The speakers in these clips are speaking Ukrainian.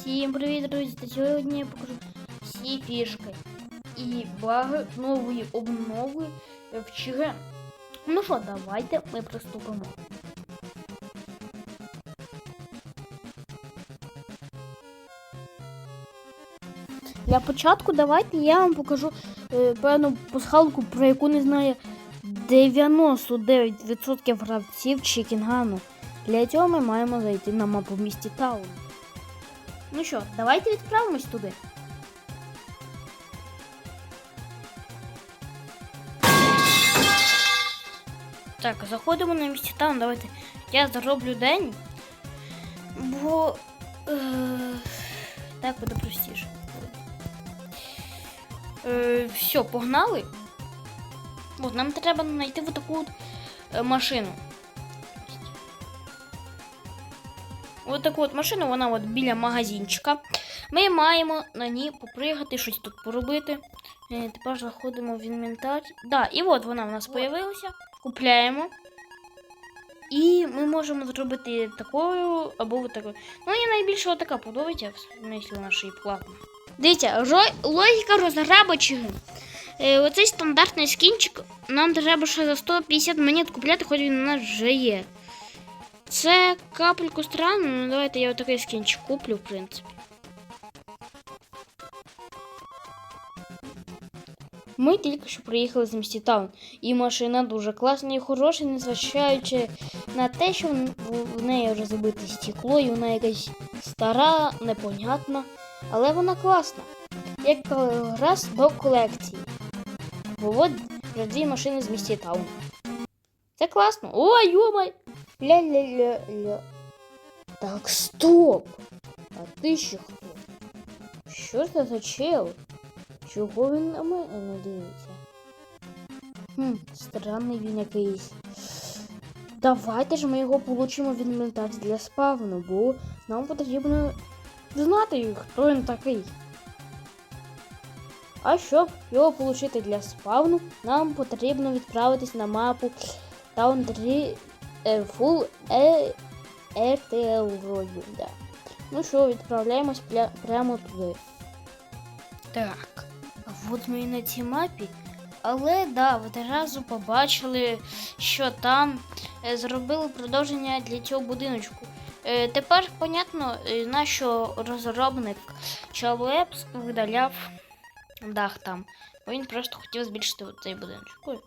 Всім привіт, друзі! Та сьогодні я покажу всі фішки і баги нової обнови в ЧГ. Ну що, давайте ми приступимо. Для початку давайте я вам покажу е, певну пасхалку, про яку не знає 99% гравців Чікінгану. Для цього ми маємо зайти на мапу в місті Таун. Ну що, давайте відправимось туди. Так, заходимо на місті Таун. Давайте я зароблю день. Бо е, так буде простіше. Е, все, погнали. От, нам треба знайти вот таку от, е, машину. Ось таку от машину, вона от біля магазинчика. Ми маємо на ній попригати, щось тут поробити. Е, тепер заходимо в інвентар. Да, і от вона в нас появилася. Купляємо. І ми можемо зробити такою або от такою. Ну, мені найбільше отака подобається, в смислі вона ще й платна. Дивіться, ро- логіка розграбачів. Е, оцей стандартний скінчик нам треба ще за 150 монет купляти, хоч він у нас вже є. Це капельку странно, ну давайте я отакий скінчик куплю, в принципі. Ми тільки що приїхали з місті Таун, і машина дуже класна і хороша, незважаючи на те, що в- неї вже забите стекло, і вона якась стара, непонятна, але вона класна. Як раз до колекції. Бо от вже дві машини з місті Таун. Це класно. Ой, йомай! Ля-ля-ля-ля. Так, стоп! А ти ще хто? Що це за чел? Чого він на мене не? Хм, странний він якийсь. Давайте ж ми його получимо в інвентар для спавну, бо нам потрібно знати, хто він такий. А щоб його отримати для спавну, нам потрібно відправитись на мапу Town 3 е, Full е, RTL вроді, да. Ну що, відправляємось пля- прямо туди. Так, от ми на цій мапі. Але да, ви одразу побачили, що там е, зробили продовження для цього будиночку. Е, тепер понятно, е, на що розробник Чалепс видаляв дах там. Бо він просто хотів збільшити цей будиночок.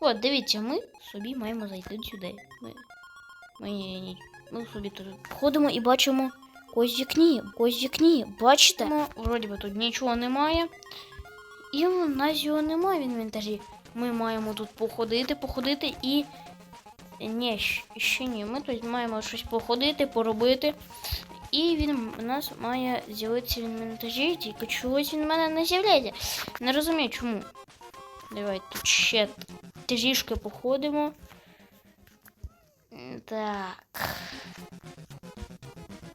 От, дивіться, ми собі маємо зайти сюди. Ми, ми, ні- ми собі тут ходимо і бачимо когось в вікні, когось вікні. Бачите? Ну, вроді би тут нічого немає. І в нас його немає в інвентарі. Ми маємо тут походити, походити і. Ні, ще ні. Ми тут маємо щось походити, поробити. І він у нас має з'явитися в інвентарі, тільки чогось він в мене не з'являється. Не розумію чому. Давай тут ще трішки походимо. Так.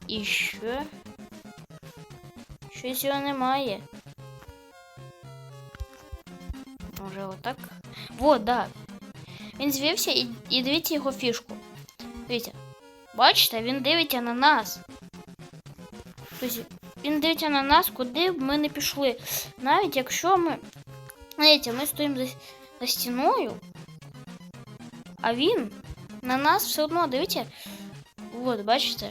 І що? Щось його немає. Може отак? Вот, да. Він звівся і, і дивіться його фішку. Дивіться. Бачите, він дивиться на нас. Тобто він дивиться на нас, куди б ми не пішли. Навіть якщо ми. Знаєте, ми стоїмо за, за стіною, а він на нас все одно дивіться. От, бачите?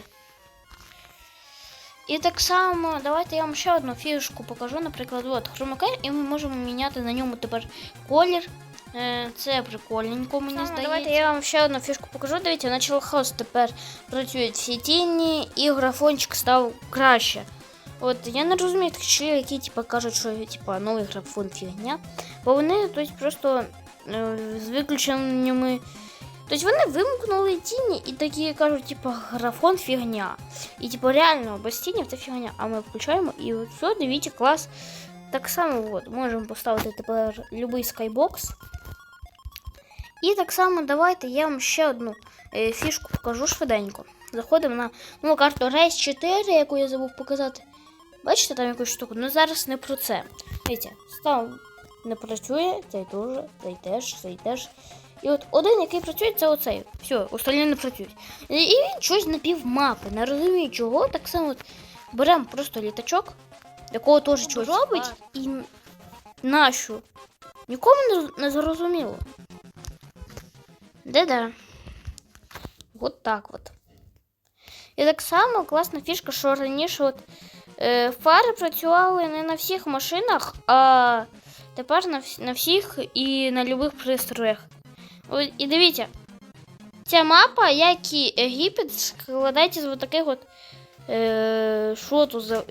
І так само, давайте я вам ще одну фішку покажу. Наприклад, от хромакер, і ми можемо міняти на ньому тепер колір. Е, Це прикольненько, мені здається. Давайте я вам ще одну фішку покажу. Дивіться, на Chillhouse тепер працюють всі тіні, і графончик став краще. От я не розумію тих чоловік, які типу, кажуть, що типу, новий графон фігня. Бо вони тобто, просто е, з виключеннями. Тобто вони вимкнули тіні і такі кажуть, типу, графон фігня. І типу реально без тінів це фігня. А ми включаємо і от все, дивіться, клас. Так само от, можемо поставити тепер любий скайбокс. І так само давайте я вам ще одну е, фішку покажу швиденько. Заходимо на ну, карту Race 4, яку я забув показати. Бачите там якусь штуку? Ну зараз не про це. Дивіться, став не працює, цей теж, цей теж, цей теж. І от один, який працює, це оцей. Все, остальні не працюють. І він щось на пів мапи. Не розумію чого. Так само от беремо просто літачок, якого теж щось робить, і нашу. Нікому не, зрозуміло. Де-де? От так от. І так само класна фішка, що раніше от, е, фари працювали не на всіх машинах, а тепер на, на всіх і на любих пристроях. І дивіться, ця мапа, як і Єгипет, складається з таких от. Е, що тут за.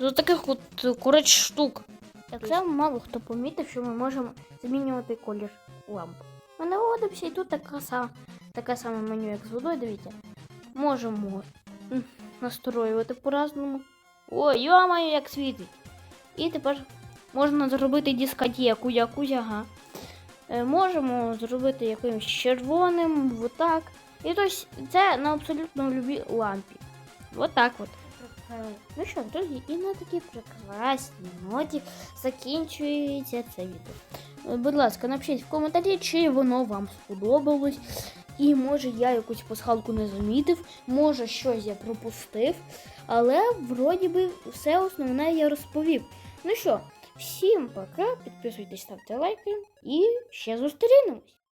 З таких от коротше штук. Так само мало хто помітив, що ми можемо змінювати колір ламп. Ми наводимося і тут така сама, таке саме меню, як з водою, дивіться. Можемо настроювати по-разному. Ой, йомаю, як світить. І тепер можна зробити дискотеку якусь, ага. Е, можемо зробити якимось червоним, отак. І тобто це на абсолютно любій лампі. Отак от. Ну що, друзі, і на такій прекрасній ноті закінчується це відео. Е, Будь ласка, напишіть в коментарі, чи воно вам сподобалось. І може я якусь пасхалку не замітив, може щось я пропустив. Але вроді би все основне я розповів. Ну що, всім пока, підписуйтесь, ставте лайки і ще зустрінемось.